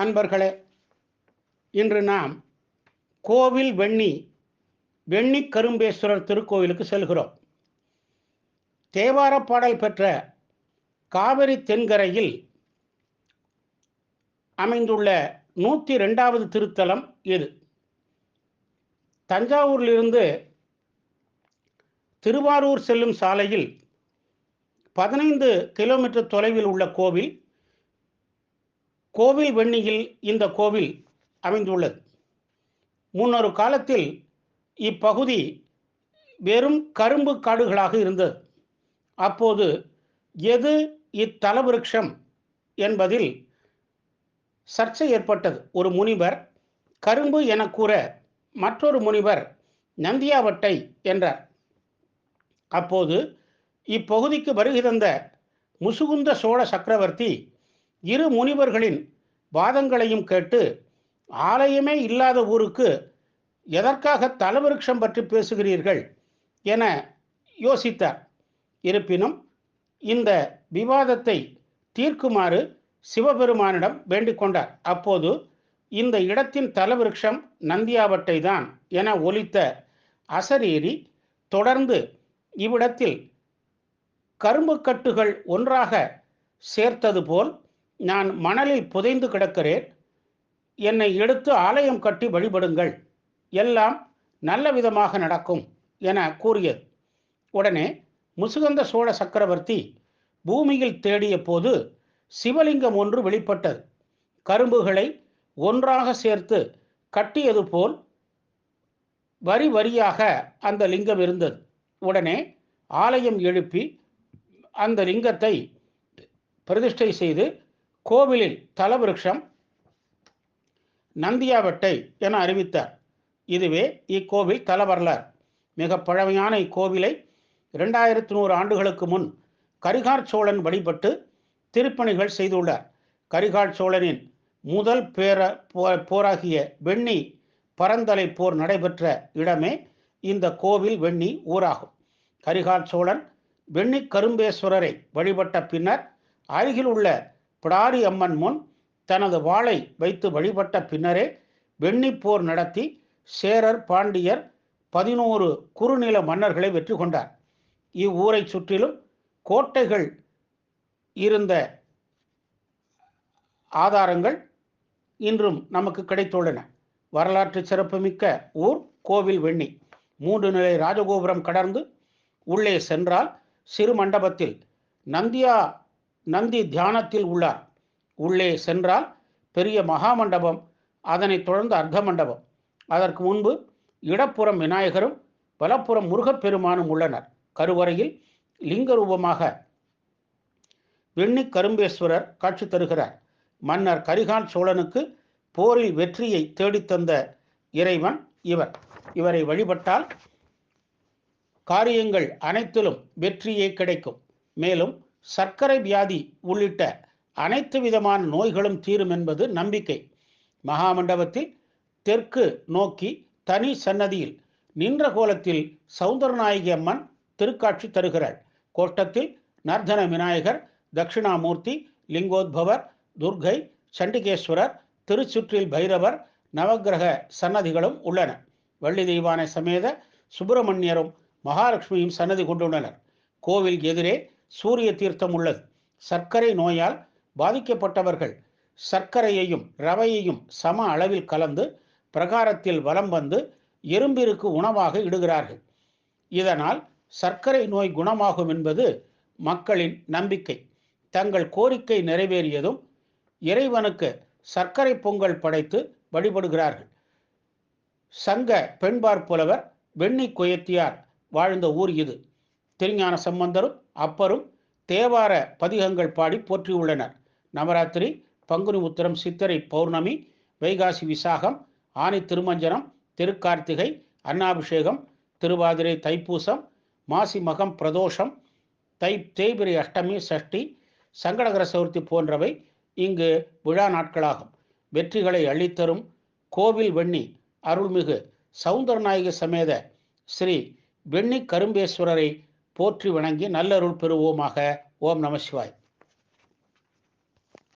அன்பர்களே இன்று நாம் கோவில் வெண்ணி வெண்ணி கரும்பேஸ்வரர் திருக்கோவிலுக்கு செல்கிறோம். தேவார பாடல் பெற்ற காவிரி தென்கரையில் அமைந்துள்ள நூற்றி ரெண்டாவது திருத்தலம் இது. தஞ்சாவூரிலிருந்து திருவாரூர் செல்லும் சாலையில் பதினைந்து கிலோமீட்டர் தொலைவில் உள்ள கோவில் கோவில் வெண்ணியில் இந்த கோவில் அமைந்துள்ளது. முன்னொரு காலத்தில் இப்பகுதி வெறும் கரும்பு காடுகளாக இருந்தது. அப்போது எது இத்தலவிருட்சம் என்பதில் சர்ச்சை ஏற்பட்டது. ஒரு முனிவர் கரும்பு என கூற மற்றொரு முனிவர் நந்தியாவட்டை என்றார். அப்போது இப்பகுதிக்கு வருகை தந்த முசுகுந்த சோழ சக்கரவர்த்தி இரு முனிவர்களின் வாதங்களையும் கேட்டு ஆலயமே இல்லாத ஊருக்கு எதற்காக தலவிருட்சம் பற்றி பேசுகிறீர்கள்? என யோசித்தார். இருப்பினும் இந்த விவாதத்தை தீர்க்குமாறு சிவபெருமானிடம் வேண்டிக் கொண்டார். அப்போது இந்த இடத்தின் தலவிருட்சம் நந்தியாவட்டை தான் என ஒலித்த அசரீரி தொடர்ந்து இவ்விடத்தில் கரும்பு கட்டுகள் ஒன்றாக சேர்த்தது போல் நான் மணலில் புதைந்து கிடக்கிறேன். என்னை எடுத்து ஆலயம் கட்டி வழிபடுங்கள். எல்லாம் நல்ல விதமாக நடக்கும் என கூறியது. உடனே முசுகந்த சோழ சக்கரவர்த்தி பூமியில் தேடிய போது சிவலிங்கம் ஒன்று வெளிப்பட்டது. கரும்புகளை ஒன்றாக சேர்த்து கட்டியது போல் வரி வரியாக அந்த லிங்கம் இருந்தது. உடனே ஆலயம் எழுப்பி அந்த லிங்கத்தை பிரதிஷ்டை செய்து கோவிலில் தலவிருஷம் நந்தியாவட்டை என அறிவித்தார். இதுவே இக்கோவில் தல வரலாறு. மிக பழமையான இக்கோவிலை இரண்டாயிரத்தி நூறு ஆண்டுகளுக்கு முன் கரிகார் சோழன் வழிபட்டு திருப்பணிகள் செய்துள்ளார். கரிகால் சோழனின் முதல் பேர போராகிய வெண்ணி பரந்தலை போர் நடைபெற்ற இடமே இந்த கோவில் வெண்ணி ஊராகும். கரிகால் சோழன் வெண்ணி கரும்பேஸ்வரரை வழிபட்ட பின்னர் அருகில் உள்ள பிடாரி அம்மன் முன் தனது வாளை வைத்து வழிபட்ட பின்னரே வெண்ணிப்போர் நடத்தி சேரர் பாண்டியர் பதினோரு குறுநில மன்னர்களை வெற்றி கொண்டார். இவ்வூரை சுற்றிலும் கோட்டைகள் இருந்த ஆதாரங்கள் இன்றும் நமக்கு கிடைத்துள்ளன. வரலாற்று சிறப்புமிக்க ஊர் கோவில் வெண்ணி. மூன்று நிலை ராஜகோபுரம் கடந்து உள்ளே சென்றால் சிறு மண்டபத்தில் நந்தியா நந்தி தியானத்தில் உள்ளார். உள்ளே சென்றால் பெரிய மகாமண்டபம் அதனைத் தொடர்ந்து அர்த்த மண்டபம் அதற்கு முன்பு இடப்புறம் விநாயகரும் வலப்புறம் முருகப்பெருமானும் உள்ளனர். கருவறையில் லிங்க ரூபமாக வெண்ணி கரும்பேஸ்வரர் காட்சி தருகிறார். மன்னர் கரிகால் சோழனுக்கு போரில் வெற்றியை தேடித்தந்த இறைவன் இவர். இவரை வழிபட்டால் காரியங்கள் அனைத்திலும் வெற்றியே கிடைக்கும். மேலும் சர்க்கரை வியாதி உள்ளிட்ட அனைத்து விதமான நோய்களும் தீரும் என்பது நம்பிக்கை. மகாமண்டபத்தில் தெற்கு நோக்கி தனி சன்னதியில் நின்ற கோலத்தில் சௌந்தரநாயகி அம்மன் திருக்காட்சி தருகிறாள். கோஷ்டத்தில் நர்தன விநாயகர் தட்சிணாமூர்த்தி லிங்கோத்பவர் துர்கை சண்டிகேஸ்வரர் திருச்சுற்றில் பைரவர் நவகிரக சன்னதிகளும் உள்ளன. வள்ளி தெய்வானை சமேத சுப்பிரமணியரும் மகாலட்சுமியும் சன்னதி கொண்டுள்ளனர். கோவில் எதிரே சூரிய தீர்த்தம் உள்ளது. சர்க்கரை நோயால் பாதிக்கப்பட்டவர்கள் சர்க்கரையையும் ரவையையும் சம அளவில் கலந்து பிரகாரத்தில் வலம் வந்து எறும்பிற்கு உணவாக இடுகிறார்கள். இதனால் சர்க்கரை நோய் குணமாகும் என்பது மக்களின் நம்பிக்கை. தங்கள் கோரிக்கை நிறைவேறியதும் இறைவனுக்கு சர்க்கரை பொங்கல் படைத்து வழிபடுகிறார்கள். சங்க பெண்பார் புலவர் வெண்ணி குயத்தியார் வாழ்ந்த ஊர் இது. திருஞான சம்பந்தரும் அப்பரும் தேவார பதிகங்கள் பாடி போற்றியுள்ளனர். நவராத்திரி பங்குனி உத்திரம் சித்திரை பௌர்ணமி வைகாசி விசாகம் ஆனி திருமஞ்சனம் திருக்கார்த்திகை அன்னாபிஷேகம் திருவாதிரை தைப்பூசம் மாசி மகம் பிரதோஷம் தை தேய்பிரி அஷ்டமி சஷ்டி சங்கடகர சதுர்த்தி போன்றவை இங்கு விழா நாட்களாகும். வெற்றிகளை அள்ளித்தரும் கோவில் வெண்ணி அருள்மிகு சௌந்தரநாயக சமேத ஸ்ரீ வெண்ணி கரும்பேஸ்வரரை போற்றி வணங்கி நல்லருள் பெறுவோமாக. ஓம் நம சிவாய்.